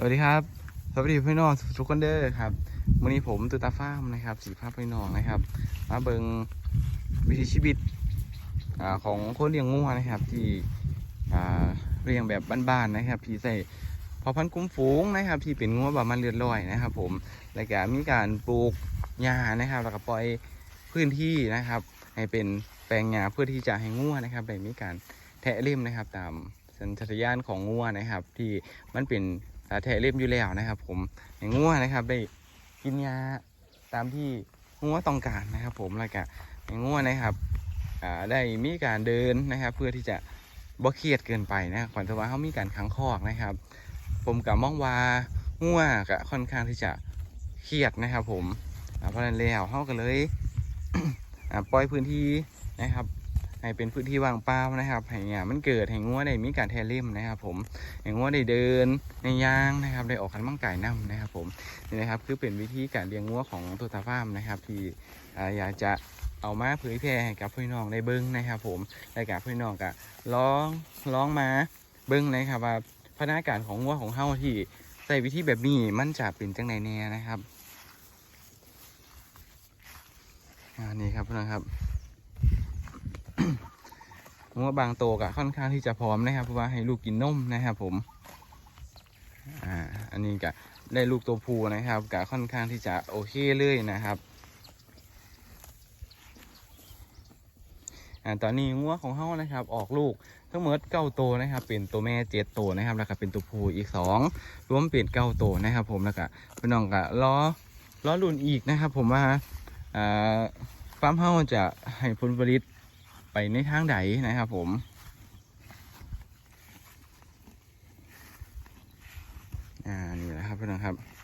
สวัสดีครับ สวัสดีพี่น้องทุกคนเด้อครับวันนี้ผมตุตาฟ้ามนะครับ สีภาพพี่น้องนะครับ มาเบิงวิถีชีวิตอของคนเลี้ยงงูนะครับ ที่เลี้ยงแบบบ้านๆนะครับที่ใส่พอพันธุ์คุ้มฝูงนะครับ ที่เป็นงูแบบมันเลือดลอยนะครับ ผมแล้วก็มีการปลูกหญ้านะครับ แล้วก็ปล่อยพื้นที่นะครับ ให้เป็นแปลงหญ้าเพื่อที่จะให้งูนะครับได้มีการแทะเล่มนะครับ ตามสัญชาตญาณของงูนะครับ ที่มันเป็น แทะเล็บอยู่แล้วนะครับ ผมอย่างงัวนะครับ ได้กินยาตามที่งัวต้องการนะครับ ผมแล้วก็อย่างงัวนะครับได้มีการเดินนะครับ เพื่อที่จะบ่เครียดเกินไปนะขวัญสว่าเขามีการขังคอกนะครับ ผมกับมองว่างัวก็ค่อนข้างที่จะเครียดนะครับ ผมเพราะนั้นแล้วเขาก็เลยปล่อยพื้นที่นะครับ ให้เป็นพื้นที่ว่างเปล่านะครับให้เนี่ยมันเกิดให้งัวได้มีการแทะเล่มนะครับผมอย่างว่าได้เดินในยางนะครับได้ออกกันมังไก่น้ำนะครับผมนี่นะครับคือเป็นวิธีการเลี้ยงงัวของตัวตาฟ้าร์มนะครับที่อยากจะเอามาเผยแพร่ให้กับพี่น้องได้เบิ้งนะครับผมและกับพี่น้องก็ร้องร้องมาเบิ้งนะครับว่าพัฒนาการของงัวของเฮาที่ใส่วิธีแบบนี้มันจะเป็นจังไหนแน่นะครับอ่านี่ครับพี่น้องครับ ผมว่าบางโตก็ค่อนข้างที่จะพร้อมนะครับเพราะว่าให้ลูกกินนมนะครับผมอ่าอันนี้ก็ได้ลูกตัวผู้นะครับก็ค่อนข้างที่จะโอเคเลยนะครับอ่าตอนนี้งัวของเฮานะครับ ออกลูกทั้งหมดเก้าตัวนะครับ เป็นตัวแม่เจ็ดตัวนะครับ แล้วก็เป็นตัวผู้อีกสองรวมเป็นเก้าตัวนะครับ ผมแล้วก็พี่น้องก็ล้อล้อรุ่นอีกนะครับ ผมว่าอ่าฟาร์มเฮาจะให้ผลผลิต ในทางใดนะครับผมอ่านี่แหละครับพี่น้องครับ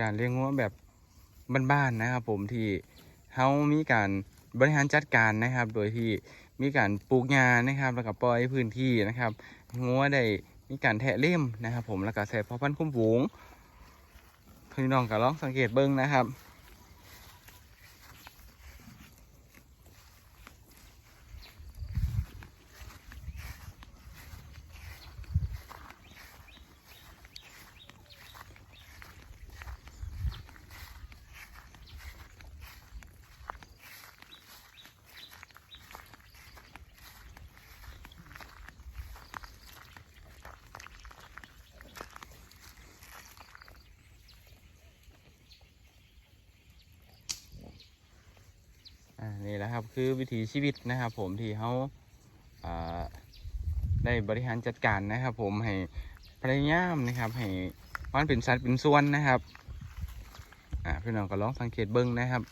การเลี้ยงงัวแบบบ้านๆนะครับผมที่เฮามีการ บริหารจัดการนะครับ โดยที่มีการปลูกงานะครับ แล้วก็ปล่อยพื้นที่นะครับงัวได้มีการแทะเล่มนะครับ ผมแล้วก็ใส่พ่อพันธุ์คุ้มฝูงพี่น้องก็ลองสังเกตเบิ้งนะครับ อ่านี่แหละครับคือวิถีชีวิตนะครับ ผมที่เขาอ่าได้บริหารจัดการนะครับ ผมให้พยายามนะครับ ให้มันเป็นสัดเป็นส่วนนะครับอ่าพี่น้องก็ลองสังเกตเบิ้งนะครับ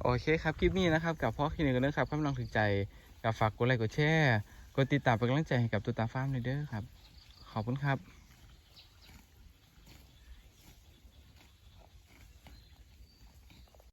โอเคครับคลิปนี้นะครับกับพ่อคลินิกกันนะครับถ้าน้องถึงใจกับฝากกดไลค์กดแชร์กดติดตามเป็นกำลังใจให้กับตัวตาฟาร์มเลยเด้อครับ ขอบคุณครับ